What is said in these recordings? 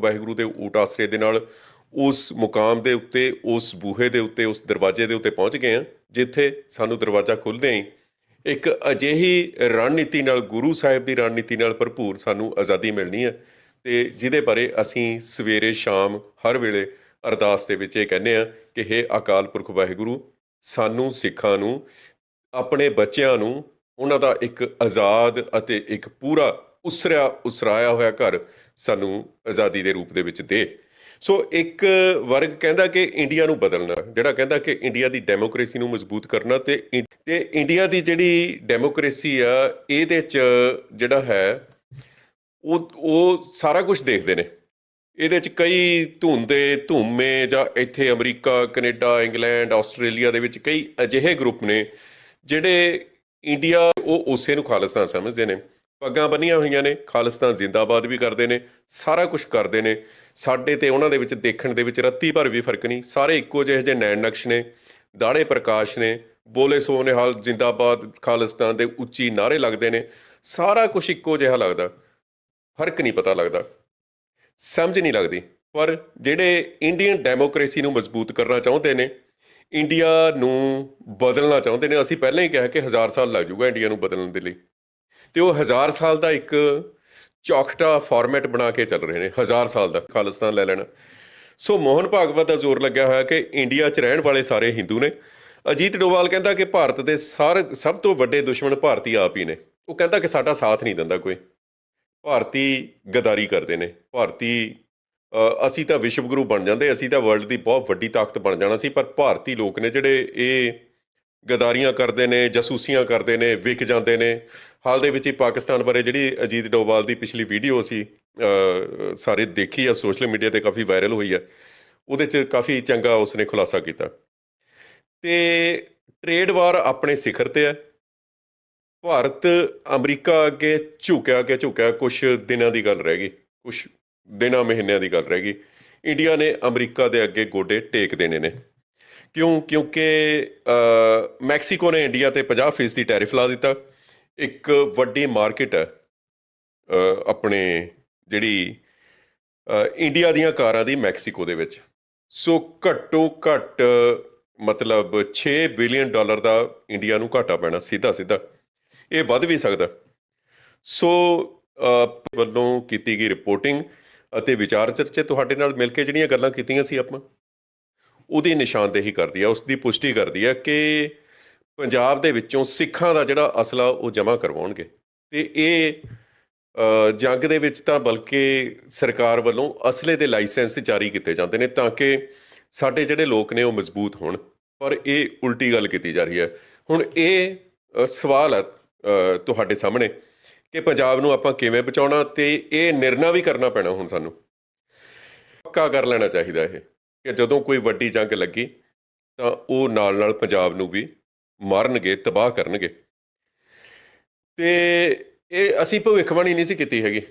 ਵਾਹਿਗੁਰੂ ਦੇ ਊਟ ਆਸਰੇ ਦੇ ਨਾਲ ਉਸ ਮੁਕਾਮ ਦੇ ਉੱਤੇ, ਉਸ ਬੂਹੇ ਦੇ ਉੱਤੇ, ਉਸ ਦਰਵਾਜ਼ੇ ਦੇ ਉੱਤੇ ਪਹੁੰਚ ਗਏ ਹਾਂ, ਜਿੱਥੇ ਸਾਨੂੰ ਦਰਵਾਜ਼ਾ ਖੁੱਲ੍ਹਦੇ ਹੀ ਇੱਕ ਅਜਿਹੀ ਰਣਨੀਤੀ ਨਾਲ, ਗੁਰੂ ਸਾਹਿਬ ਦੀ ਰਣਨੀਤੀ ਨਾਲ ਭਰਪੂਰ ਸਾਨੂੰ ਆਜ਼ਾਦੀ ਮਿਲਣੀ ਹੈ ਤੇ ਜਿਹਦੇ ਬਾਰੇ ਅਸੀਂ ਸਵੇਰੇ ਸ਼ਾਮ ਹਰ ਵੇਲੇ ਅਰਦਾਸ ਦੇ ਵਿੱਚ ਇਹ ਕਹਿੰਦੇ ਆ ਕਿ हे ਅਕਾਲ ਪੁਰਖ ਵਾਹਿਗੁਰੂ, ਸਾਨੂੰ ਸਿੱਖਾਂ ਨੂੰ, ਆਪਣੇ ਬੱਚਿਆਂ ਨੂੰ, ਉਹਨਾਂ ਦਾ ਇੱਕ ਆਜ਼ਾਦ ਅਤੇ ਇੱਕ ਪੂਰਾ ਉਸਰਿਆ, ਉਸਰਾਇਆ ਹੋਇਆ ਘਰ ਸਾਨੂੰ ਆਜ਼ਾਦੀ ਦੇ ਰੂਪ ਦੇ ਵਿੱਚ ਦੇ। ਸੋ ਇੱਕ ਵਰਗ ਕਹਿੰਦਾ ਕਿ ਇੰਡੀਆ ਨੂੰ ਬਦਲਣਾ, ਜਿਹੜਾ ਕਹਿੰਦਾ ਕਿ ਇੰਡੀਆ ਦੀ ਡੈਮੋਕ੍ਰੇਸੀ ਨੂੰ ਮਜ਼ਬੂਤ ਕਰਨਾ ਤੇ ਇੰ- ਤੇ ਇੰਡੀਆ ਦੀ ਜਿਹੜੀ ਡੈਮੋਕ੍ਰੇਸੀ ਆ, ਇਹਦੇ ਚ ਜਿਹੜਾ ਹੈ, ਉਹ ਉਹ ਸਾਰਾ ਕੁਝ ਦੇਖਦੇ ਨੇ। ਇਹਦੇ ਚ ਕਈ ਧੁੰਦੇ, ਧੂਮੇ ਜਾਂ ਇੱਥੇ ਅਮਰੀਕਾ, ਕੈਨੇਡਾ, ਇੰਗਲੈਂਡ, ਆਸਟ੍ਰੇਲੀਆ ਦੇ ਵਿੱਚ ਕਈ ਅਜਿਹੇ ਗਰੁੱਪ ਨੇ, ਜਿਹੜੇ ਇੰਡੀਆ ਉਹ ਉਸੇ ਨੂੰ ਖਾਲਿਸਤਾਨ ਸਮਝਦੇ ਨੇ। ਪੱਗਾਂ ਬੰਨੀਆਂ ਹੋਈਆਂ ਨੇ, ਖਾਲਿਸਤਾਨ ਜ਼ਿੰਦਾਬਾਦ ਵੀ ਕਰਦੇ ਨੇ, ਸਾਰਾ ਕੁਝ ਕਰਦੇ ਨੇ। ਸਾਡੇ ਤੇ ਉਹਨਾਂ ਦੇ ਵਿੱਚ ਦੇਖਣ ਦੇ ਵਿੱਚ ਰੱਤੀ ਭਰ ਵੀ ਫ਼ਰਕ ਨਹੀਂ, ਸਾਰੇ ਇੱਕੋ ਜਿਹੇ ਜਿਹੇ ਨੈਣ ਨਕਸ਼ ਨੇ, ਦਾੜੇ ਪ੍ਰਕਾਸ਼ ਨੇ, ਬੋਲੇ ਸੋਨਿਹਾਲ ਜ਼ਿੰਦਾਬਾਦ, ਖਾਲਿਸਤਾਨ ਦੇ ਉੱਚੀ ਨਾਰੇ ਲੱਗਦੇ ਨੇ, ਸਾਰਾ ਕੁਝ ਇੱਕੋ ਜਿਹਾ ਲੱਗਦਾ। ਫ਼ਰਕ ਨਹੀਂ ਪਤਾ ਲੱਗਦਾ। ਸਮਝ ਨਹੀਂ ਲੱਗਦੀ। ਪਰ ਜਿਹੜੇ ਇੰਡੀਅਨ ਡੈਮੋਕ੍ਰੇਸੀ ਨੂੰ ਮਜ਼ਬੂਤ ਕਰਨਾ ਚਾਹੁੰਦੇ ਨੇ, ਇੰਡੀਆ ਨੂੰ ਬਦਲਣਾ ਚਾਹੁੰਦੇ ਨੇ, ਅਸੀਂ ਪਹਿਲਾਂ ਹੀ ਕਿਹਾ ਕਿ ਹਜ਼ਾਰ ਸਾਲ ਲੱਗ ਜਾਊਗਾ ਇੰਡੀਆ ਨੂੰ ਬਦਲਣ ਦੇ ਲਈ। ਤੇ ਉਹ ਹਜ਼ਾਰ ਸਾਲ ਦਾ ਇੱਕ ਚੌਕਟਾ ਫਾਰਮੈਟ ਬਣਾ ਕੇ ਚੱਲ ਰਹੇ ਨੇ, ਹਜ਼ਾਰ ਸਾਲ ਦਾ, ਖਾਲਿਸਤਾਨ ਲੈ ਲੈਣਾ। ਸੋ ਮੋਹਨ ਭਾਗਵਤ ਦਾ ਜ਼ੋਰ ਲੱਗਿਆ ਹੋਇਆ ਕਿ ਇੰਡੀਆ 'ਚ ਰਹਿਣ ਵਾਲੇ ਸਾਰੇ ਹਿੰਦੂ ਨੇ। ਅਜੀਤ ਡੋਵਾਲ ਕਹਿੰਦਾ ਕਿ ਭਾਰਤ ਦੇ ਸਾਰੇ, ਸਭ ਤੋਂ ਵੱਡੇ ਦੁਸ਼ਮਣ ਭਾਰਤੀ ਆਪ ਹੀ ਨੇ। ਉਹ ਕਹਿੰਦਾ ਕਿ ਸਾਡਾ ਸਾਥ ਨਹੀਂ ਦਿੰਦਾ ਕੋਈ। ਭਾਰਤੀ ਗਦਾਰੀ ਕਰਦੇ ਨੇ। ਭਾਰਤੀ ਅਸੀਂ ਤਾਂ ਵਿਸ਼ਵ ਗੁਰੂ ਬਣ ਜਾਂਦੇ, ਅਸੀਂ ਤਾਂ ਵਰਲਡ ਦੀ ਬਹੁਤ ਵੱਡੀ ਤਾਕਤ ਬਣ ਜਾਣਾ ਸੀ, ਪਰ ਭਾਰਤੀ ਲੋਕ ਨੇ ਜਿਹੜੇ ਇਹ ਗਦਾਰੀਆਂ ਕਰਦੇ ਨੇ, ਜਾਸੂਸੀਆਂ ਕਰਦੇ ਨੇ, ਵਿਕ ਜਾਂਦੇ ਨੇ। ਹਾਲ ਦੇ ਵਿੱਚ ਹੀ ਪਾਕਿਸਤਾਨ ਬਾਰੇ ਜਿਹੜੀ ਅਜੀਤ ਡੋਵਾਲ ਦੀ ਪਿਛਲੀ ਵੀਡੀਓ ਸੀ ਸਾਰੇ ਦੇਖੀ ਆ, ਸੋਸ਼ਲ ਮੀਡੀਆ ਤੇ ਕਾਫੀ ਵਾਇਰਲ ਹੋਈ ਆ। ਉਹਦੇ 'ਚ ਕਾਫੀ ਚੰਗਾ ਉਸਨੇ ਖੁਲਾਸਾ ਕੀਤਾ। ਤੇ ਟ੍ਰੇਡ ਵਾਰ ਆਪਣੇ ਸਿਖਰ ਤੇ ਹੈ ਭਾਰਤ ਅਮਰੀਕਾ ਅੱਗੇ ਝੁਕਿਆ ਕੇ ਝੁਕਿਆ ਕੁਝ ਦਿਨਾਂ ਦੀ ਗੱਲ ਰਹਿ ਗਈ। ਕੁਝ ਦਿਨਾਂ, ਮਹੀਨਿਆਂ ਦੀ ਗੱਲ ਰਹਿ ਗਈ। ਇੰਡੀਆ ਨੇ ਅਮਰੀਕਾ ਦੇ ਅੱਗੇ ਗੋਡੇ ਟੇਕ ਦੇਣੇ ਨੇ। ਕਿਉਂ? ਕਿਉਂਕਿ ਮੈਕਸੀਕੋ ਨੇ ਇੰਡੀਆ ਤੇ 50% ਦੀ ਟੈਰਿਫ ਲਾ ਦਿੱਤਾ। ਇੱਕ ਵੱਡੀ ਮਾਰਕੀਟ ਹੈ ਆਪਣੇ ਜਿਹੜੀ ਇੰਡੀਆ ਦੀਆਂ ਕਾਰਾਂ ਦੀ ਮੈਕਸੀਕੋ ਦੇ ਵਿੱਚ। ਸੋ ਘੱਟੋ ਘੱਟ ਮਤਲਬ 6 ਬਿਲੀਅਨ ਡਾਲਰ ਦਾ ਇੰਡੀਆ ਨੂੰ ਘਾਟਾ ਪੈਣਾ ਸਿੱਧਾ ਸਿੱਧਾ ਇਹ ਵੱਧ ਵੀ ਸਕਦਾ। ਸੋ ਵੱਲੋਂ ਕੀਤੀ ਗਈ ਰਿਪੋਰਟਿੰਗ ਅਤੇ ਵਿਚਾਰ ਚਰਚੇ ਤੁਹਾਡੇ ਨਾਲ ਮਿਲ ਕੇ ਜਿਹੜੀਆਂ ਗੱਲਾਂ ਕੀਤੀਆਂ ਸੀ ਆਪਾਂ। ਉਹਦੀ ਨਿਸ਼ਾਨਦੇਹੀ ਕਰਦੀ ਹੈ ਉਸ ਦੀ ਪੁਸ਼ਟੀ ਕਰਦੀ ਹੈ ਕਿ ਪੰਜਾਬ ਦੇ ਵਿੱਚੋਂ ਸਿੱਖਾਂ ਦਾ ਜਿਹੜਾ ਅਸਲਾ ਉਹ ਜਮ੍ਹਾਂ ਕਰਵਾਉਣਗੇ। ਤੇ ਇਹ ਜੰਗ ਦੇ ਵਿੱਚ ਤਾਂ ਬਲਕਿ ਸਰਕਾਰ ਵੱਲੋਂ ਅਸਲੇ ਦੇ ਲਾਇਸੈਂਸ ਜਾਰੀ ਕੀਤੇ ਜਾਂਦੇ ਨੇ ਤਾਂ ਕਿ ਸਾਡੇ ਜਿਹੜੇ ਲੋਕ ਨੇ ਉਹ ਮਜ਼ਬੂਤ ਹੋਣ। ਪਰ ਇਹ ਉਲਟੀ ਗੱਲ ਕੀਤੀ ਜਾ ਰਹੀ ਹੈ। ਹੁਣ ਇਹ ਸਵਾਲ ਹੈ ਤੁਹਾਡੇ ਸਾਹਮਣੇ ਕਿ ਪੰਜਾਬ ਨੂੰ ਆਪਾਂ ਕਿਵੇਂ ਬਚਾਉਣਾ ਤੇ ਇਹ ਨਿਰਣਾ ਵੀ ਕਰਨਾ ਪੈਣਾ ਹੁਣ ਸਾਨੂੰ। ਪੱਕਾ ਕਰ ਲੈਣਾ ਚਾਹੀਦਾ ਇਹ। ਕਿ ਜਦੋਂ ਕੋਈ ਵੱਡੀ ਜੰਗ ਲੱਗੀ, ਤਾਂ ਉਹ ਨਾਲ ਨਾਲ ਪੰਜਾਬ ਨੂੰ ਵੀ ਮਾਰਨਗੇ, ਤਬਾਹ ਕਰਨਗੇ। ਤੇ ਇਹ ਅਸੀਂ ਭਵਿੱਖਬਾਣੀ ਨਹੀਂ ਸੀ ਕੀਤੀ ਹੈਗੀ।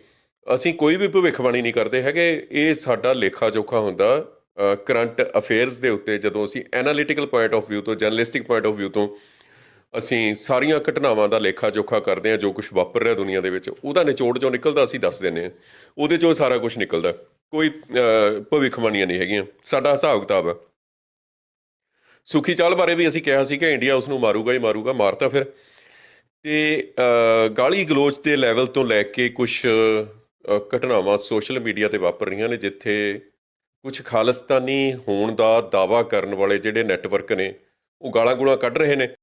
ਅਸੀਂ ਕੋਈ ਵੀ ਭਵਿੱਖਬਾਣੀ ਨਹੀਂ ਕਰਦੇ ਹੈਗੇ। ਇਹ ਸਾਡਾ ਲੇਖਾ ਜੋਖਾ ਹੁੰਦਾ ਕਰੰਟ ਅਫੇਅਰਸ ਦੇ ਉੱਤੇ। ਜਦੋਂ ਅਸੀਂ ਐਨਾਲਿਟੀਕਲ ਪੁਆਇੰਟ ਆਫ View ਤੋਂ, ਜਰਨਲਿਸਟਿਕ ਪੁਆਇੰਟ ਆਫ View ਤੋਂ ਅਸੀਂ ਸਾਰੀਆਂ ਘਟਨਾਵਾਂ ਦਾ ਲੇਖਾ ਜੋਖਾ ਕਰਦੇ ਹਾਂ, ਜੋ ਕੁਝ ਵਾਪਰ ਰਿਹਾ ਦੁਨੀਆ ਦੇ ਵਿੱਚ, ਉਹਦਾ ਨਿਚੋੜ ਜੋ ਨਿਕਲਦਾ, ਅਸੀਂ ਦੱਸ ਦਿੰਦੇ ਹਾਂ। ਉਹਦੇ ਚੋਂ ਸਾਰਾ ਕੁਝ ਨਿਕਲਦਾ। ਕੋਈ ਭਵਿੱਖਬਾਣੀਆਂ ਨਹੀਂ ਹੈਗੀਆਂ। ਸਾਡਾ ਹਿਸਾਬ ਕਿਤਾਬ ਹੈ ਸੁਖੀ ਚਾਲ ਬਾਰੇ ਵੀ ਅਸੀਂ ਕਿਹਾ ਸੀ ਕਿ ਇੰਡੀਆ ਉਸ ਨੂੰ ਮਾਰੂਗਾ ਹੀ ਮਾਰੂਗਾ, ਮਾਰਤਾ ਫਿਰ। ਤੇ ਗਾਲੀ ਗਲੋਚ ਦੇ ਲੈਵਲ ਤੋਂ ਲੈ ਕੇ ਕੁਝ ਘਟਨਾਵਾਂ ਸੋਸ਼ਲ ਮੀਡੀਆ ਤੇ ਵਾਪਰ ਰਹੀਆਂ ਨੇ, ਜਿੱਥੇ ਕੁਝ ਖਾਲਿਸਤਾਨੀ ਹੋਣ ਦਾ ਦਾਵਾ ਕਰਨ ਵਾਲੇ ਜਿਹੜੇ ਨੈਟਵਰਕ ਨੇ, ਉਹ ਗਾਲਾਂ ਗੁਲਾਂ ਕੱਢ ਰਹੇ ਨੇ।